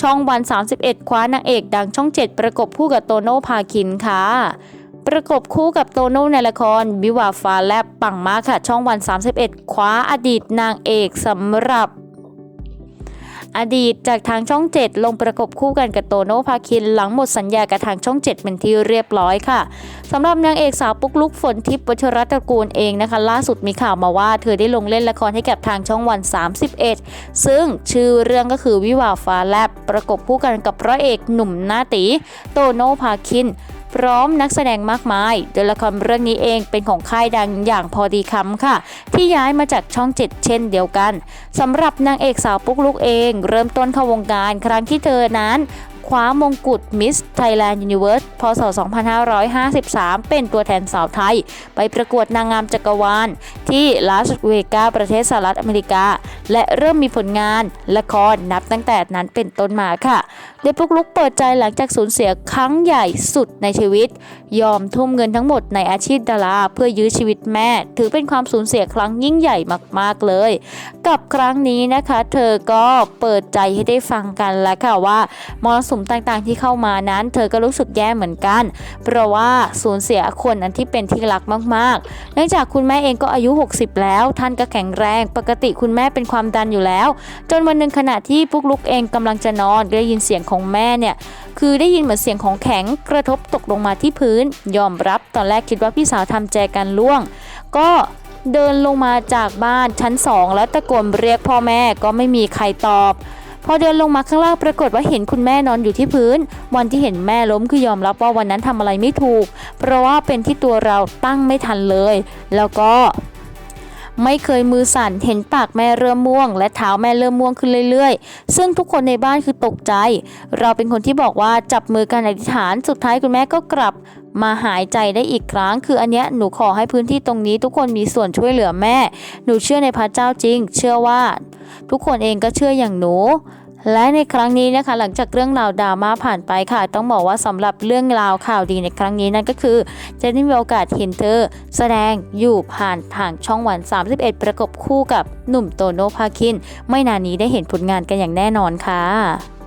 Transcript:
ช่องวัน 31 คว้านางเอกดังช่อง 7 ประกบคู่กับโตโน่พาคินค่ะ ประกบคู่กับโตโน่ในละครวิวาฟ้าแลบปังมากค่ะ ช่องวัน 31 คว้าอดีตนางเอกสำหรับ อดีตจากทางช่อง 7 ลงประกบคู่กันกับโตโน่พาคิน หลังหมดสัญญากับทางช่อง 7 เป็นที่เรียบร้อยค่ะสำหรับนางเอกสาวปุ๊กลุกฝนทิพย์วัชรตระกูลเองนะคะ ล่าสุดมีข่าวมาว่าเธอได้ลงเล่นละครให้กับทางช่องวัน 31 ซึ่งชื่อเรื่องก็คือวิวาฟ้าแลบประกบคู่กันกับพระเอกหนุ่มหน้าตี โตโน่พาคิน พร้อมนักแสดงมากมาย โดยละครเรื่องนี้เองเป็นของค่ายดังอย่างพอดีคำค่ะ ที่ย้ายมาจากช่อง7เช่นเดียวกันสำหรับนางเอกสาวปุ๊กลุกเอง เริ่มต้นเข้าวงการครั้งที่เธอนั้นคว้ามงกุฎมิสไทยแลนด์ยูนิเวิร์สพศ 2553 เป็นตัวแทนสาวไทย ไปประกวดนางงามจักรวาล ที่ลาสเวกัสประเทศสหรัฐอเมริกา และเริ่มมีผลงานละครนับตั้งแต่นั้นเป็นต้นมาค่ะโดยปุ๊กลุกเปิดใจหลังจากสูญเสียครั้งใหญ่สุดในชีวิต ยอมทุ่มเงินทั้งหมดในอาชีพดาราเพื่อยื้อชีวิตแม่ ถือเป็นความสูญเสียครั้งยิ่งใหญ่มาก ๆ เลย กับครั้งนี้นะคะ เธอก็เปิดใจให้ได้ฟังกันแล้วค่ะว่ามรสุมต่างๆที่เข้ามานั้น เธอก็รู้สึกแย่เหมือนกัน เพราะว่าสูญเสียคนอันที่เป็นที่รักมากๆ เนื่องจากคุณแม่เองก็อายุ 60 แล้วท่านก็แข็งแรง ปกติคุณแม่เป็นความดันอยู่แล้ว จนวันหนึ่งขณะที่ปุ๊กลุกเองกำลังจะนอนได้ยินเสียงของแม่เนี่ยคือได้ยินเหมือนเสียงของแข็งกระทบตกลงมาที่พื้น ยอมรับตอนแรกคิดว่าพี่สาวทำแจกันล่วง ก็เดินลงมาจากบ้านชั้นสองแล้วตะโกนเรียกพ่อแม่ก็ไม่มีใครตอบพอเดินลงมาข้างล่างปรากฏว่าเห็นคุณแม่นอนอยู่ที่พื้น วันที่เห็นแม่ล้มคือยอมรับว่าวันนั้นทำอะไรไม่ถูก เพราะว่าเป็นที่ตัวเราตั้งไม่ทันเลย แล้วก็ ไม่เคยมือสั่นเห็นปากแม่เริ่มม่วง และเท้าแม่เริ่มม่วงขึ้นเรื่อยๆ ซึ่งทุกคนในบ้านคือตกใจ เราเป็นคนที่บอกว่าจับมือกันอธิษฐานสุดท้ายคุณแม่ก็กลับมาหายใจได้อีกครั้ง คืออันเนี้ยหนูขอให้พื้นที่ตรงนี้ ทุกคนมีส่วนช่วยเหลือแม่ หนูเชื่อในพระเจ้าจริง เชื่อว่า ทุกคนเองก็เชื่ออย่างหนู และในครั้งนี้นะคะหลังจากเรื่องราวดราม่าผ่านไปค่ะ ต้องบอกว่าสำหรับเรื่องราวข่าวดีในครั้งนี้นั่นก็คือ จะได้มีโอกาสเห็นเธอ แสดงอยู่ผ่านทางช่องวัน 31 ประกบคู่กับหนุ่มโตโนภาคิน ไม่นานนี้ได้เห็นผลงานกันอย่างแน่นอนค่ะ